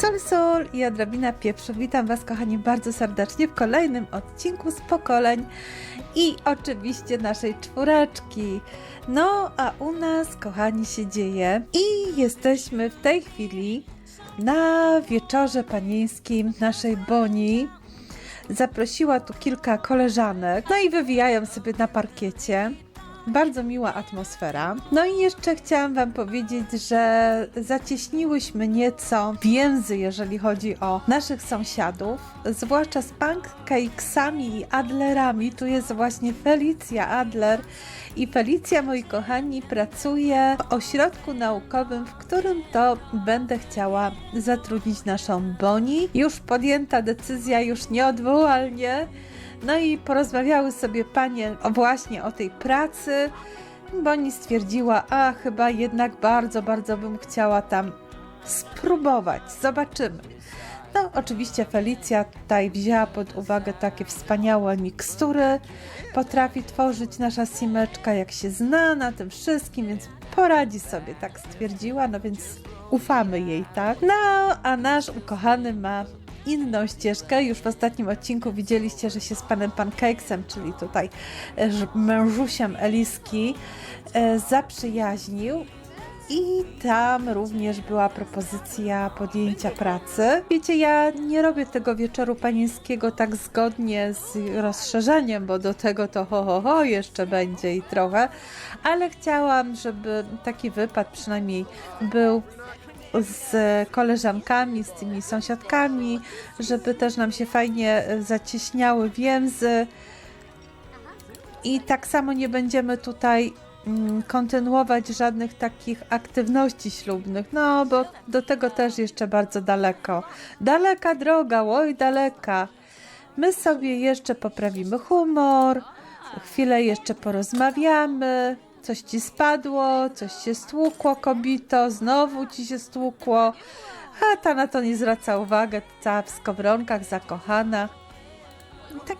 Sol, sol i odrobina pieprzu. Witam Was, kochani, bardzo serdecznie w kolejnym odcinku z pokoleń i oczywiście naszej czwóreczki. No, a u nas, kochani, się dzieje i jesteśmy w tej chwili na wieczorze panieńskim naszej Boni. Zaprosiła tu kilka koleżanek, no i wywijają sobie na parkiecie. Bardzo miła atmosfera. No i jeszcze chciałam Wam powiedzieć, że zacieśniłyśmy nieco więzy, jeżeli chodzi o naszych sąsiadów, zwłaszcza z pancakesami i adlerami. Tu jest właśnie Felicja Adler. I Felicja, moi kochani, pracuje w ośrodku naukowym, w którym to będę chciała zatrudnić naszą Boni. Już podjęta decyzja, już nieodwołalnie. No i porozmawiały sobie panie właśnie o tej pracy. Boni stwierdziła, a chyba jednak bardzo, bardzo bym chciała tam spróbować. Zobaczymy. No, oczywiście Felicja tutaj wzięła pod uwagę takie wspaniałe mikstury. Potrafi tworzyć nasza simeczka, jak się zna na tym wszystkim, więc poradzi sobie, tak stwierdziła, no więc ufamy jej, tak? No, a nasz ukochany ma inną ścieżkę. Już w ostatnim odcinku widzieliście, że się z panem Pancakesem, czyli tutaj e, mężusiem Eliski, e, zaprzyjaźnił. I tam również była propozycja podjęcia pracy. Wiecie, ja nie robię tego wieczoru panieńskiego tak zgodnie z rozszerzeniem, bo do tego to ho, ho, ho jeszcze będzie i trochę, ale chciałam, żeby taki wypad przynajmniej był z koleżankami, z tymi sąsiadkami, żeby też nam się fajnie e, zacieśniały więzy. I tak samo nie będziemy tutaj mm, kontynuować żadnych takich aktywności ślubnych, no bo do tego też jeszcze bardzo daleko. Daleka droga, oj daleka. My sobie jeszcze poprawimy humor, chwilę jeszcze porozmawiamy, coś ci spadło, coś się stłukło, kobito, znowu ci się stłukło. A ta na to nie zwraca uwagi, cała w skowronkach, zakochana. I tak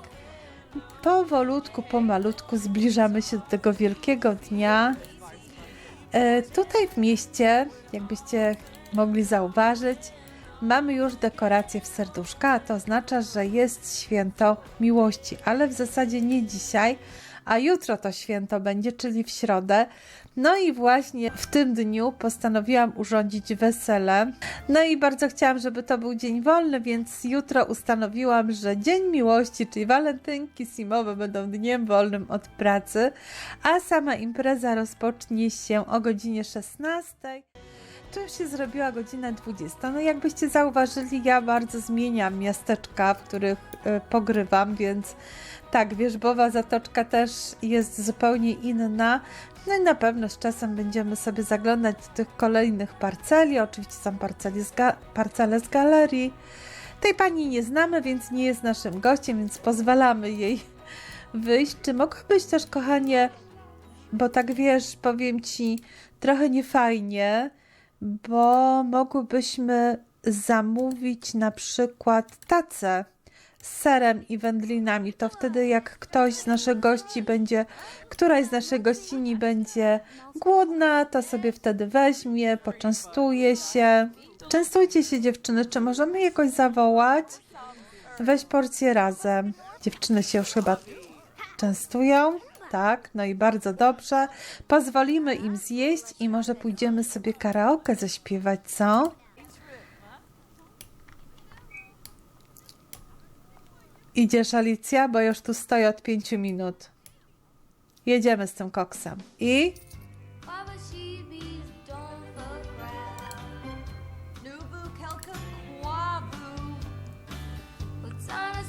powolutku, pomalutku zbliżamy się do tego wielkiego dnia. E, tutaj w mieście, jakbyście mogli zauważyć, mamy już dekorację w serduszka, a to oznacza, że jest święto miłości, ale w zasadzie nie dzisiaj, a jutro to święto będzie, czyli w środę. No i właśnie w tym dniu postanowiłam urządzić wesele. No i bardzo chciałam, żeby to był dzień wolny, więc jutro ustanowiłam, że Dzień Miłości, czyli walentynki simowe będą dniem wolnym od pracy, a sama impreza rozpocznie się o godzinie 16. Tu już się zrobiła godzina 20. No jakbyście zauważyli, ja bardzo zmieniam miasteczka, w których y, pogrywam, więc tak, Wierzbowa Zatoczka też jest zupełnie inna. No i na pewno z czasem będziemy sobie zaglądać do tych kolejnych parceli. Oczywiście są parceli z parcele z galerii. Tej pani nie znamy, więc nie jest naszym gościem, więc pozwalamy jej wyjść. Czy mogłabyś też, kochanie, bo tak wiesz, powiem ci trochę niefajnie, bo mogłybyśmy zamówić na przykład tacę z serem i wędlinami. To wtedy, jak ktoś z naszych gości będzie, któraś z naszych gościni będzie głodna, to sobie wtedy weźmie, poczęstuje się. Częstujcie się, dziewczyny. Czy możemy jakoś zawołać? Weź porcję razem. Dziewczyny się już chyba częstują. Tak, no i bardzo dobrze. Pozwolimy im zjeść i może pójdziemy sobie karaoke zaśpiewać, co? Idziesz, Alicja, bo już tu stoję od pięciu minut. Jedziemy z tym koksem. I Baba Sheebies don't fuck around. Nubu Kelka Quavu. Putsana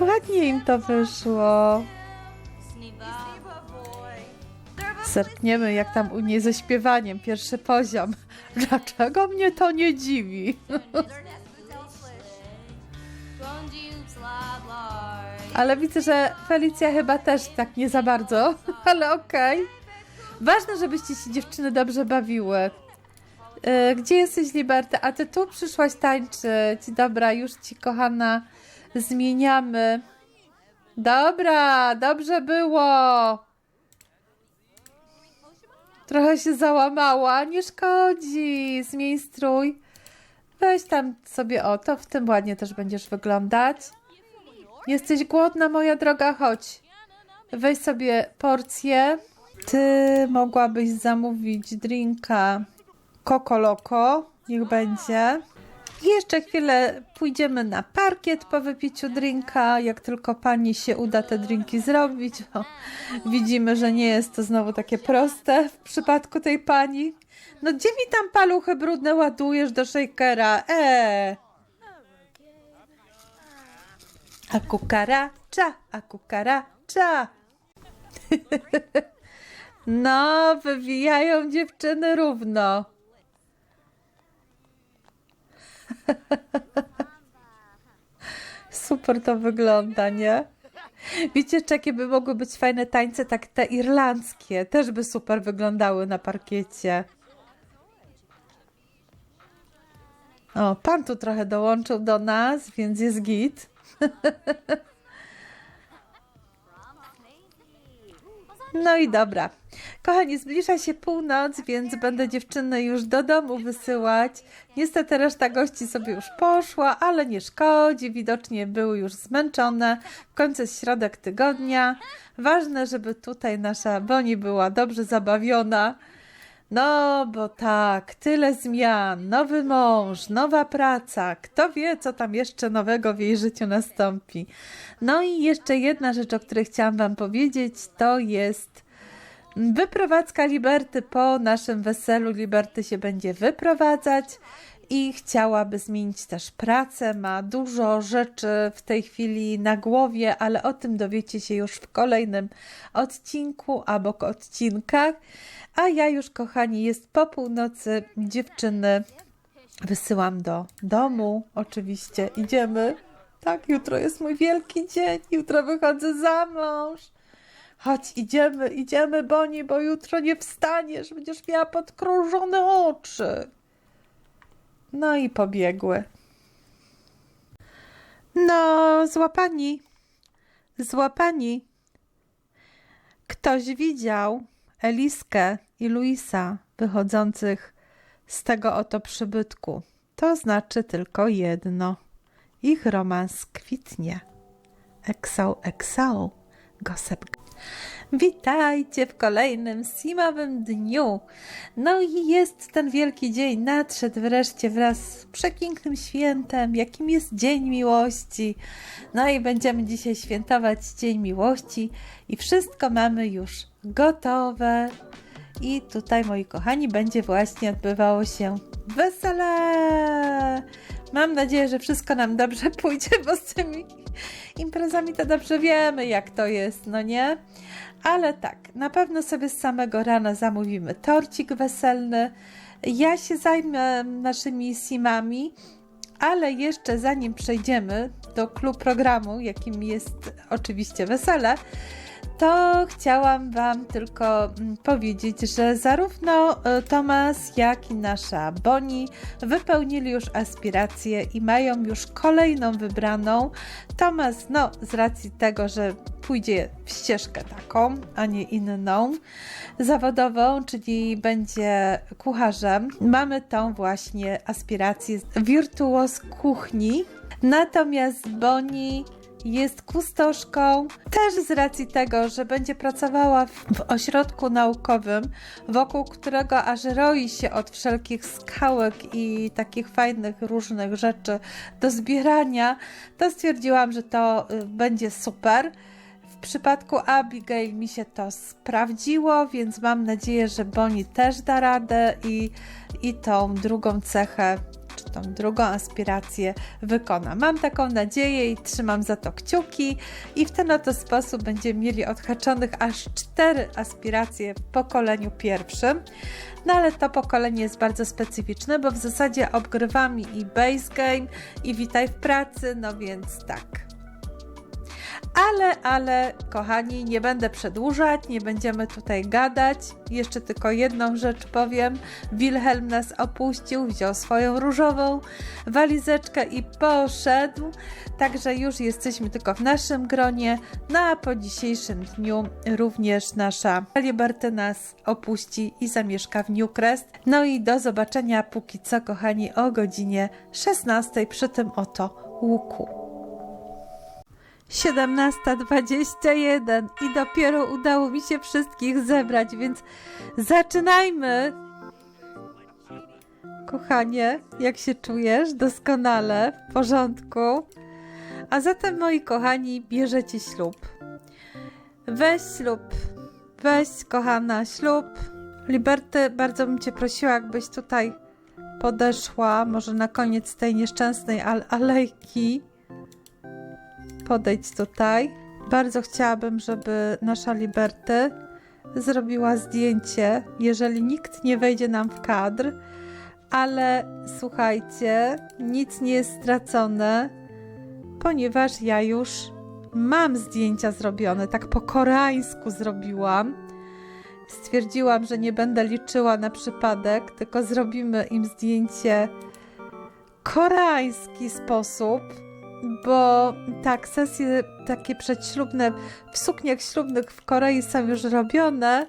ładnie im to wyszło. Zerkniemy, jak tam u niej ze śpiewaniem, pierwszy poziom. Dlaczego mnie to nie dziwi? Ale widzę, że Felicja chyba też tak nie za bardzo, ale okej. Ważne, żebyście się dziewczyny dobrze bawiły. E, Gdzie jesteś, Liberta? A ty tu przyszłaś tańczyć. Dobra, już ci, kochana, zmieniamy. Dobra, dobrze było. Trochę się załamała. Nie szkodzi. Zmień strój. Weź tam sobie o to. W tym ładnie też będziesz wyglądać. Jesteś głodna, moja droga? Chodź. Weź sobie porcję. Ty mogłabyś zamówić drinka Coco Loco. Niech będzie. Jeszcze chwilę pójdziemy na parkiet po wypiciu drinka. Jak tylko pani się uda te drinki zrobić, bo widzimy, że nie jest to znowu takie proste w przypadku tej pani. No gdzie mi tam paluchy brudne ładujesz do shakera? Eee! A kukaracza, a kukaracza. No, wywijają dziewczyny równo. Super to wygląda, nie? Wiecie, jakie by mogły być fajne tańce, tak te irlandzkie, też by super wyglądały na parkiecie. O, pan tu trochę dołączył do nas, więc jest git. No i dobra. Kochani, zbliża się północ, więc będę dziewczyny już do domu wysyłać. Niestety reszta gości sobie już poszła, ale nie szkodzi. Widocznie były już zmęczone. W końcu jest środek tygodnia. Ważne, żeby tutaj nasza Boni była dobrze zabawiona. No, bo tak, tyle zmian, nowy mąż, nowa praca. Kto wie, co tam jeszcze nowego w jej życiu nastąpi. No i jeszcze jedna rzecz, o której chciałam Wam powiedzieć, to jest wyprowadzka Liberty po naszym weselu. Liberty się będzie wyprowadzać i chciałaby zmienić też pracę. Ma dużo rzeczy w tej chwili na głowie, ale o tym dowiecie się już w kolejnym odcinku albo odcinkach. A ja już, kochani, jest po północy. Dziewczyny wysyłam do domu. Oczywiście idziemy. Tak, jutro jest mój wielki dzień. Jutro wychodzę za mąż. Chodź, idziemy, idziemy, Boni, bo jutro nie wstaniesz. Będziesz miała podkrążone oczy. No i pobiegły. No, złapani. Złapani. Ktoś widział Eliskę i Luisa wychodzących z tego oto przybytku. To znaczy tylko jedno. Ich romans kwitnie. Exo, exo, gossip. Witajcie w kolejnym zimowym dniu. No i jest ten wielki dzień, nadszedł wreszcie wraz z przepięknym świętem, jakim jest Dzień Miłości. No i będziemy dzisiaj świętować Dzień Miłości i wszystko mamy już gotowe. I tutaj, moi kochani, będzie właśnie odbywało się wesele. Mam nadzieję, że wszystko nam dobrze pójdzie, bo z tymi imprezami to dobrze wiemy, jak to jest, no nie? Ale tak, na pewno sobie z samego rana zamówimy torcik weselny. Ja się zajmę naszymi simami, ale jeszcze zanim przejdziemy do klub programu, jakim jest oczywiście wesele, to chciałam Wam tylko mm, powiedzieć, że zarówno e, Tomas, jak i nasza Boni wypełnili już aspiracje i mają już kolejną wybraną. Tomas, no, z racji tego, że pójdzie w ścieżkę taką, a nie inną, zawodową, czyli będzie kucharzem. Mamy tą właśnie aspirację wirtuoz kuchni. Natomiast Boni jest kustoszką, też z racji tego, że będzie pracowała w, ośrodku naukowym, wokół którego aż roi się od wszelkich skałek i takich fajnych różnych rzeczy do zbierania, to stwierdziłam, że to y, będzie super. W przypadku Abigail mi się to sprawdziło, więc mam nadzieję, że Bonnie też da radę i, i tą drugą cechę tą drugą aspirację wykona. Mam taką nadzieję i trzymam za to kciuki i w ten oto sposób będziemy mieli odhaczonych aż cztery aspiracje w pokoleniu pierwszym. No ale to pokolenie jest bardzo specyficzne, bo w zasadzie obgrywamy i base game i witaj w pracy, no więc tak. Ale, ale, kochani, nie będę przedłużać, nie będziemy tutaj gadać. Jeszcze tylko jedną rzecz powiem. Wilhelm nas opuścił, wziął swoją różową walizeczkę i poszedł. Także już jesteśmy tylko w naszym gronie. No a po dzisiejszym dniu również nasza Liberty nas opuści i zamieszka w Newcrest. No i do zobaczenia póki co, kochani, o godzinie 16 przy tym oto łuku. 17.21 i dopiero udało mi się wszystkich zebrać, więc zaczynajmy! Kochanie, jak się czujesz? Doskonale, w porządku. A zatem, moi kochani, bierzecie ślub. Weź ślub. Weź, kochana, ślub. Liberty, bardzo bym Cię prosiła, jakbyś tutaj podeszła, może na koniec tej nieszczęsnej al- alejki. Podejdź tutaj. Bardzo chciałabym, żeby nasza Liberty zrobiła zdjęcie, jeżeli nikt nie wejdzie nam w kadr. Ale słuchajcie, nic nie jest stracone, ponieważ ja już mam zdjęcia zrobione, tak po koreańsku zrobiłam. Stwierdziłam, że nie będę liczyła na przypadek, tylko zrobimy im zdjęcie koreański sposób, bo tak, sesje takie przedślubne w sukniach ślubnych w Korei są już robione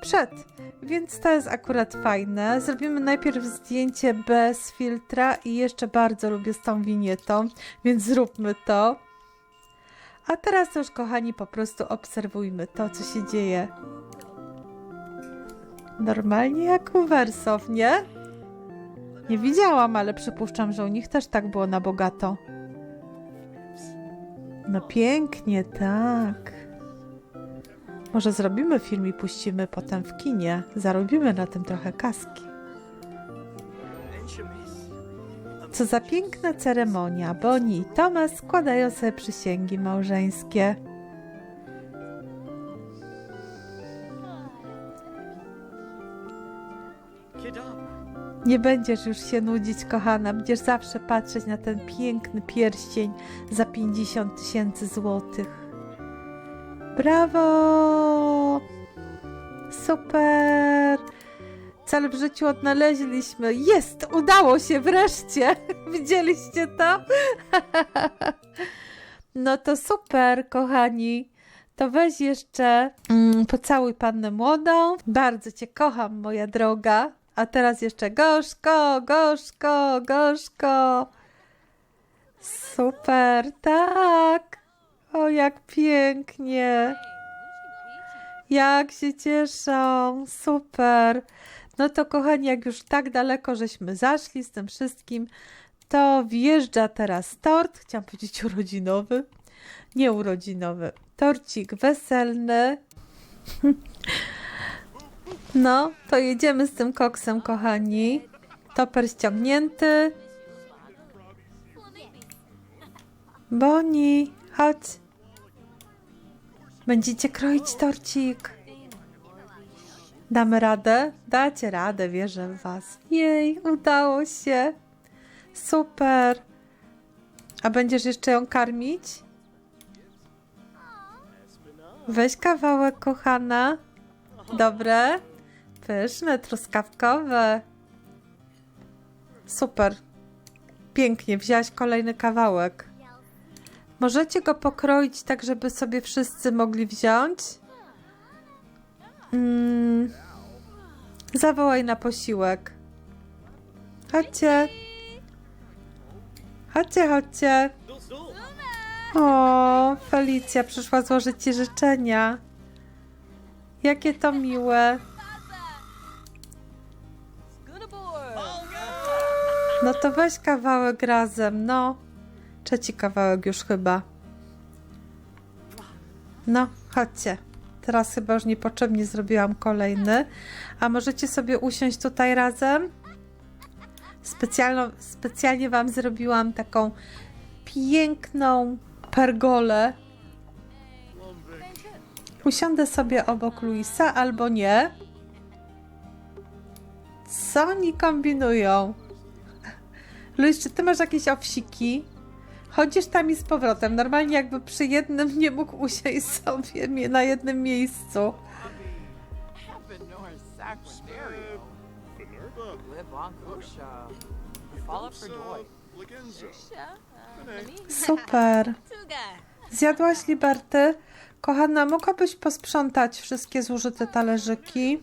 przed, więc to jest akurat fajne. Zrobimy najpierw zdjęcie bez filtra i jeszcze bardzo lubię z tą winietą, więc zróbmy to. A teraz już, kochani, po prostu obserwujmy to, co się dzieje. Normalnie jak u Wersow, nie? Nie widziałam, ale przypuszczam, że u nich też tak było na bogato. No pięknie, tak. Może zrobimy film i puścimy potem w kinie. Zarobimy na tym trochę kaski. Co za piękna ceremonia. Boni i Tomas składają sobie przysięgi małżeńskie. Nie będziesz już się nudzić, kochana. Będziesz zawsze patrzeć na ten piękny pierścień za 50 tysięcy złotych. Brawo! Super! Cel w życiu odnaleźliśmy. Jest! Udało się wreszcie! Widzieliście to? no to super, kochani. To weź jeszcze mm, pocałuj pannę młodą. Bardzo cię kocham, moja droga. A teraz jeszcze gorzko, gorzko, gorzko. Super, tak. O, jak pięknie. Jak się cieszą. Super. No to kochani, jak już tak daleko żeśmy zaszli z tym wszystkim, to wjeżdża teraz tort. Chciałam powiedzieć urodzinowy. Nie urodzinowy. Torcik weselny. No, to jedziemy z tym koksem, kochani. Toper ściągnięty. Boni, chodź. Będziecie kroić torcik. Damy radę? Dacie radę, wierzę w Was. Jej, udało się. Super. A będziesz jeszcze ją karmić? Weź kawałek, kochana. Dobre. Pyszne, truskawkowe. Super. Pięknie, wzięłaś kolejny kawałek. Możecie go pokroić tak, żeby sobie wszyscy mogli wziąć? Mm. Zawołaj na posiłek. Chodźcie. Chodźcie, chodźcie. O, Felicja przyszła złożyć ci życzenia. Jakie to miłe. No to weź kawałek razem, no. Trzeci kawałek już chyba. No, chodźcie. Teraz chyba już niepotrzebnie zrobiłam kolejny. A możecie sobie usiąść tutaj razem? Specjalno, specjalnie Wam zrobiłam taką piękną pergolę. Usiądę sobie obok Luisa albo nie. Co oni kombinują? Luis, czy ty masz jakieś owsiki? chodzisz tam i z powrotem. Normalnie jakby przy jednym nie mógł usiąść sobie na jednym miejscu. Super. Zjadłaś Liberty? Kochana, mogłabyś posprzątać wszystkie zużyte talerzyki?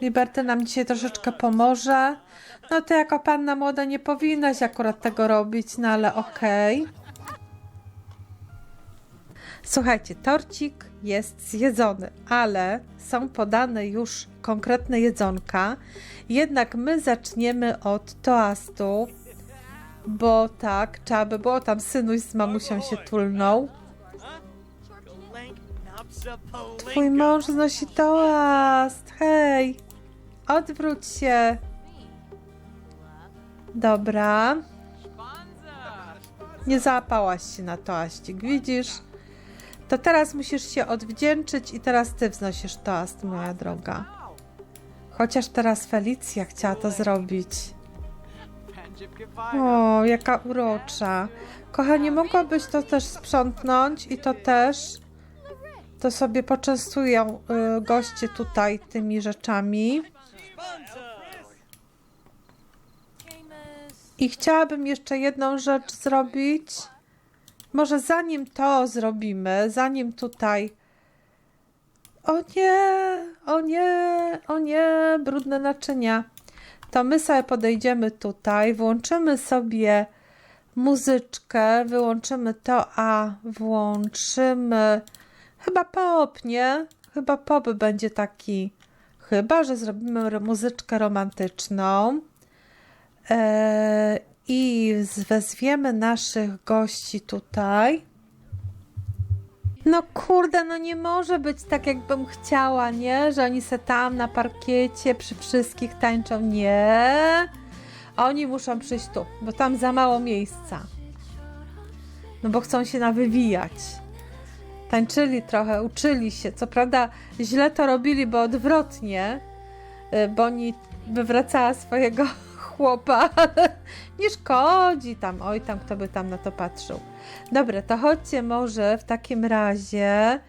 Liberty nam dzisiaj troszeczkę pomoże. No ty jako panna młoda nie powinnaś akurat tego robić, no ale okej. Słuchajcie, torcik jest zjedzony, ale są podane już konkretne jedzonka. Jednak my zaczniemy od toastu, bo tak, trzeba by było tam synuś z mamusią się tulną. Twój mąż znosi toast. Hej, odwróć się. Dobra, nie załapałaś się na toaścik, widzisz? To teraz musisz się odwdzięczyć i teraz ty wznosisz toast, moja droga. Chociaż teraz Felicja chciała to zrobić. O, jaka urocza. Kochanie, mogłabyś to też sprzątnąć i to też. To sobie poczęstują y, goście tutaj tymi rzeczami. I chciałabym jeszcze jedną rzecz zrobić. Może zanim to zrobimy, zanim tutaj. O nie, o nie, o nie, brudne naczynia. To my sobie podejdziemy tutaj, włączymy sobie muzyczkę, wyłączymy to, a włączymy chyba pop, nie? Chyba pop będzie taki. Chyba, że zrobimy ro- muzyczkę romantyczną. Eee, I wezwiemy naszych gości tutaj. No kurde, no nie może być tak, jakbym chciała, nie? Że oni se tam na parkiecie przy wszystkich tańczą. Nie. Oni muszą przyjść tu, bo tam za mało miejsca. No bo chcą się nawywijać. Tańczyli trochę, uczyli się. Co prawda źle to robili, bo odwrotnie. y, Boni wywracała swojego chłopa, ale nie szkodzi tam. Oj, tam kto by tam na to patrzył. Dobra, to chodźcie może w takim razie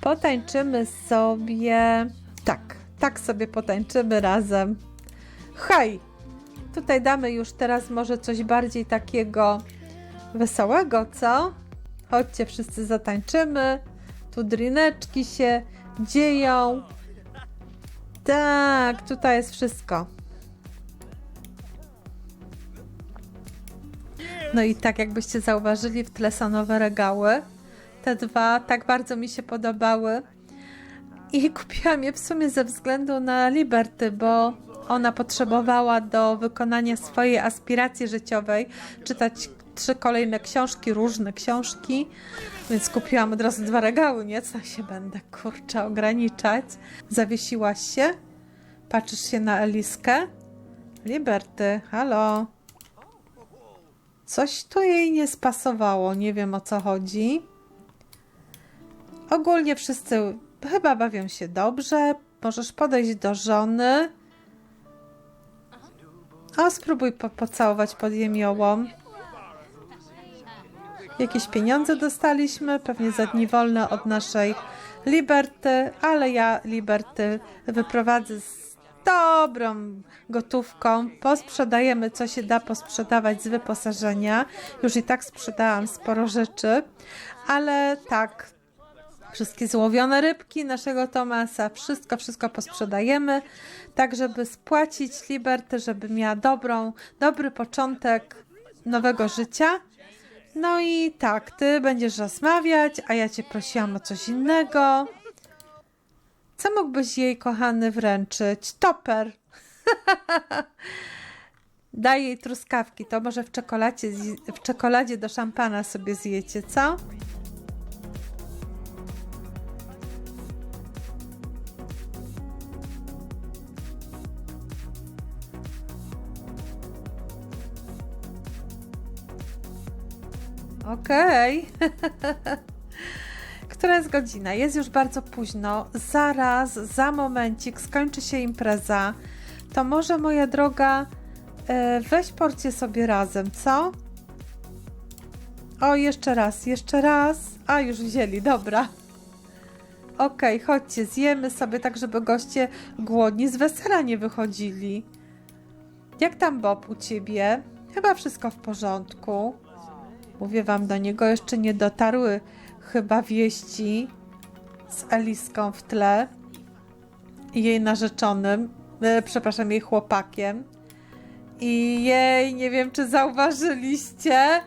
potańczymy sobie. Tak, tak sobie potańczymy razem. Hej! Tutaj damy już teraz może coś bardziej takiego wesołego, co? Chodźcie, wszyscy zatańczymy. Tu drineczki się dzieją. Tak, tutaj jest wszystko. No i tak jakbyście zauważyli, w tle są nowe regały. Te dwa tak bardzo mi się podobały. I kupiłam je w sumie ze względu na Liberty, bo ona potrzebowała do wykonania swojej aspiracji życiowej czytać trzy kolejne książki, różne książki, więc kupiłam od razu dwa regały, nie? Co się będę, kurczę, ograniczać. Zawiesiłaś się? Patrzysz się na Eliskę? Liberty, halo? Coś tu jej nie spasowało, nie wiem o co chodzi. Ogólnie wszyscy chyba bawią się dobrze. Możesz podejść do żony. O, spróbuj po pocałować pod jemiołą. Jakieś pieniądze dostaliśmy, pewnie za dni wolne od naszej Liberty, ale ja Liberty wyprowadzę z dobrą gotówką. Posprzedajemy, co się da posprzedawać z wyposażenia. Już i tak sprzedałam sporo rzeczy, ale tak, wszystkie złowione rybki naszego Tomasa, wszystko, wszystko posprzedajemy, tak żeby spłacić Liberty, żeby miała dobrą, dobry początek nowego życia. No i tak, ty będziesz rozmawiać, a ja cię prosiłam o coś innego. Co mógłbyś jej, kochany, wręczyć? Toper. Daj jej truskawki, to może w czekoladzie, w czekoladzie do szampana sobie zjecie, co? Okej. Która jest godzina? Jest już bardzo późno. Zaraz, za momencik skończy się impreza. To może, moja droga, e, weź porcję sobie razem, co? O, jeszcze raz, jeszcze raz. A, już wzięli, dobra. Okej, chodźcie, zjemy sobie tak, żeby goście głodni z wesela nie wychodzili. Jak tam Bob u ciebie? Chyba wszystko w porządku. Mówię wam, do niego jeszcze nie dotarły chyba wieści z Eliską w tle jej narzeczonym, e, przepraszam, jej chłopakiem. I jej, nie wiem czy zauważyliście,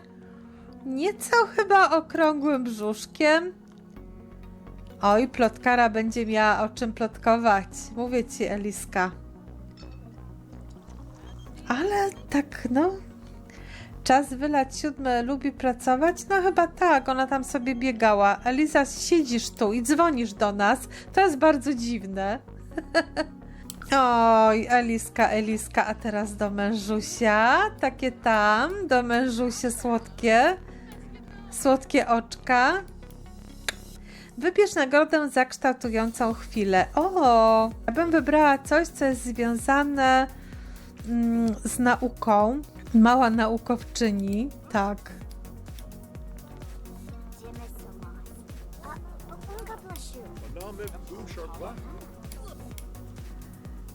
nieco chyba okrągłym brzuszkiem. Oj, plotkara będzie miała o czym plotkować. Mówię ci, Eliska. Ale tak, no. Czas wylać siódme lubi pracować? No chyba tak, ona tam sobie biegała. Eliza, siedzisz tu i dzwonisz do nas. To jest bardzo dziwne. Oj, Eliska, Eliska, a teraz do mężusia. Takie tam, do mężusia słodkie. Słodkie oczka. Wybierz nagrodę za kształtującą chwilę. O, ja bym wybrała coś, co jest związane mm, z nauką. Mała naukowczyni, tak.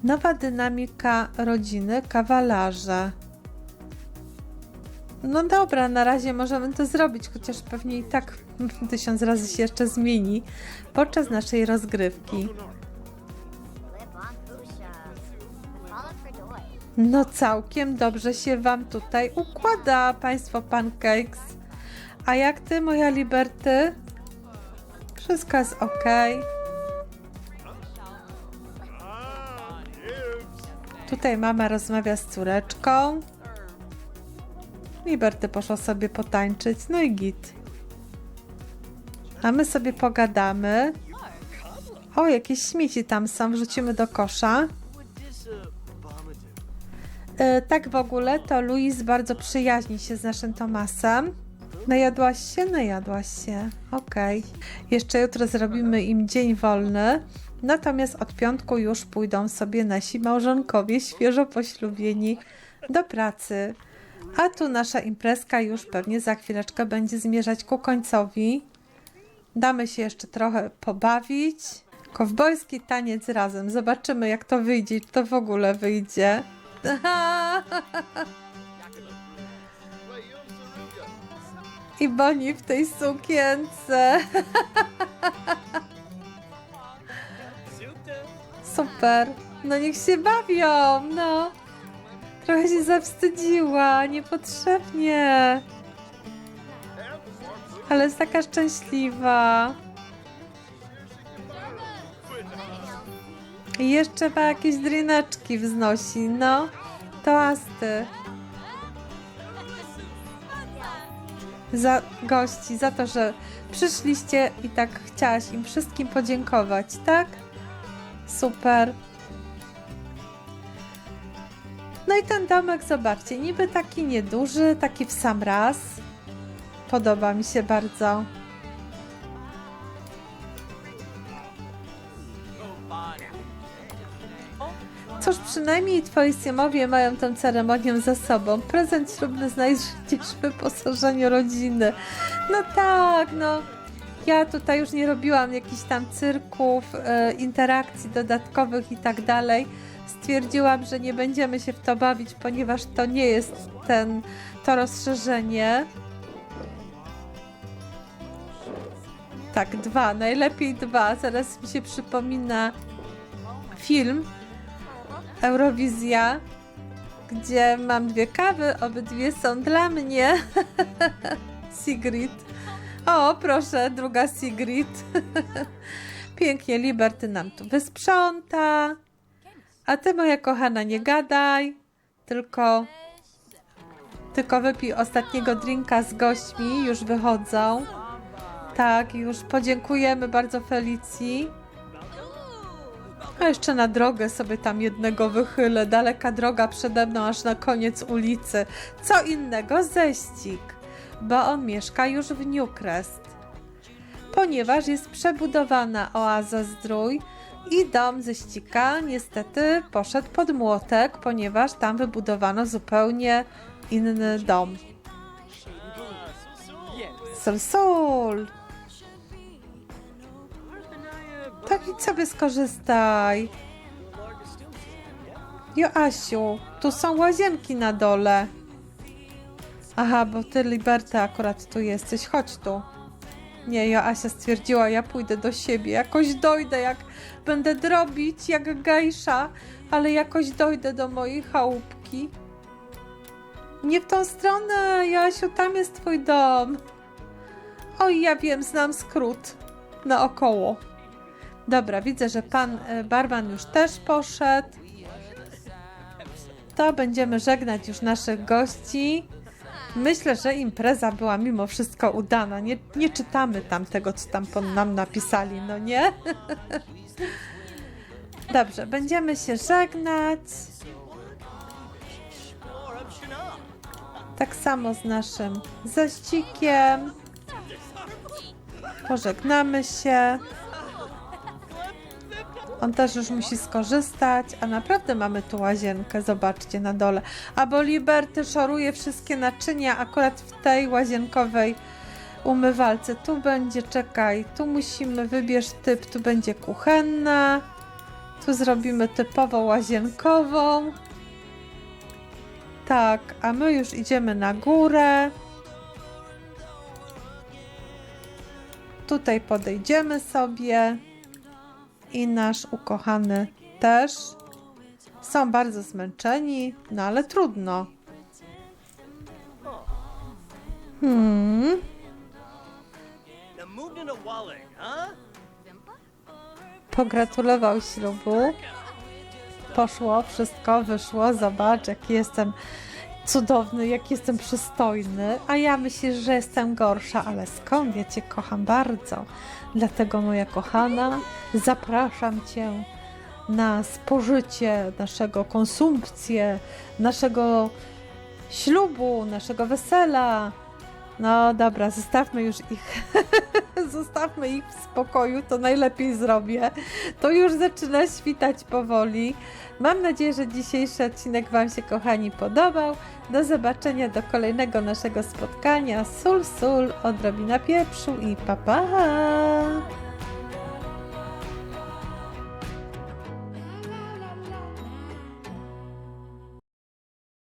Nowa dynamika rodziny kawalarza. No dobra, na razie możemy to zrobić, chociaż pewnie i tak tysiąc razy się jeszcze zmieni podczas naszej rozgrywki. No całkiem dobrze się Wam tutaj układa, Państwo Pancakes. A jak Ty, moja Liberty? Wszystko jest ok. Tutaj mama rozmawia z córeczką. Liberty poszła sobie potańczyć, no i git. A my sobie pogadamy. O, jakieś śmieci tam są, wrzucimy do kosza. E, tak w ogóle to Louise bardzo przyjaźni się z naszym Tomasem. Najadłaś się? Najadłaś się. Okej. Jeszcze jutro zrobimy im dzień wolny. Natomiast od piątku już pójdą sobie nasi małżonkowie świeżo poślubieni do pracy. A tu nasza imprezka już pewnie za chwileczkę będzie zmierzać ku końcowi. Damy się jeszcze trochę pobawić. Kowbojski taniec razem. Zobaczymy jak to wyjdzie, czy to w ogóle wyjdzie. I Boni w tej sukience. Super. No niech się bawią, no. Trochę się zawstydziła, niepotrzebnie. Ale jest taka szczęśliwa. Jeszcze ma jakieś drineczki wznosi, no. Toasty. Za gości, za to, że przyszliście i tak chciałaś im wszystkim podziękować, tak? Super. No i ten domek, zobaczcie, niby taki nieduży, taki w sam raz. Podoba mi się bardzo. Przynajmniej twoi siemowie mają tę ceremonię za sobą. Prezent ślubny znajdziesz w wyposażeniu rodziny. No tak, no. Ja tutaj już nie robiłam jakichś tam cyrków, e, interakcji dodatkowych i tak dalej. Stwierdziłam, że nie będziemy się w to bawić, ponieważ to nie jest ten, to rozszerzenie. Tak, dwa, najlepiej dwa. Zaraz mi się przypomina film Eurowizja, gdzie mam dwie kawy, obydwie są dla mnie. Sigrid. O, proszę, druga Sigrid. Pięknie, Liberty nam tu wysprząta. A ty, moja kochana, nie gadaj, tylko, tylko wypij ostatniego drinka z gośćmi, już wychodzą. Tak, już podziękujemy bardzo Felicji. A jeszcze na drogę sobie tam jednego wychylę. Daleka droga przede mną aż na koniec ulicy. Co innego ześcig, bo on mieszka już w Newcrest. Ponieważ jest przebudowana oaza zdrój i dom ze ścika niestety poszedł pod młotek, ponieważ tam wybudowano zupełnie inny dom. Sol, sol. Tak i sobie skorzystaj. Joasiu, tu są łazienki na dole. Aha, bo ty, Liberta, akurat tu jesteś. Chodź tu. Nie, Joasia stwierdziła, ja pójdę do siebie. Jakoś dojdę, jak będę drobić, jak gejsza, ale jakoś dojdę do mojej chałupki. Nie w tą stronę, Joasiu, tam jest twój dom. Oj, ja wiem, znam skrót. Naokoło. Dobra, widzę, że pan e, barman już też poszedł. To będziemy żegnać już naszych gości. Myślę, że impreza była mimo wszystko udana. Nie, nie czytamy tam tego, co tam nam napisali, no nie? Dobrze, będziemy się żegnać. Tak samo z naszym zaścikiem. Pożegnamy się. On też już musi skorzystać, a naprawdę mamy tu łazienkę, zobaczcie na dole. A bo Liberty szoruje wszystkie naczynia akurat w tej łazienkowej umywalce. Tu będzie, czekaj, tu musimy, wybierz typ, tu będzie kuchenna. Tu zrobimy typowo łazienkową. Tak, a my już idziemy na górę. Tutaj podejdziemy sobie i nasz ukochany też. Są bardzo zmęczeni, no ale trudno. Hmm. Pogratulował ślubu. Poszło, wszystko wyszło. Zobacz, jaki jestem cudowny, jak jestem przystojny. A ja myślę, że jestem gorsza, ale skąd? Ja Cię kocham bardzo. Dlatego, moja kochana, zapraszam Cię na spożycie naszego konsumpcję, naszego ślubu, naszego wesela. No dobra, zostawmy już ich. zostawmy ich w spokoju, to najlepiej zrobię. To już zaczyna świtać powoli. Mam nadzieję, że dzisiejszy odcinek Wam się, kochani, podobał. Do zobaczenia do kolejnego naszego spotkania. Sól, sól, odrobina pieprzu i pa, pa!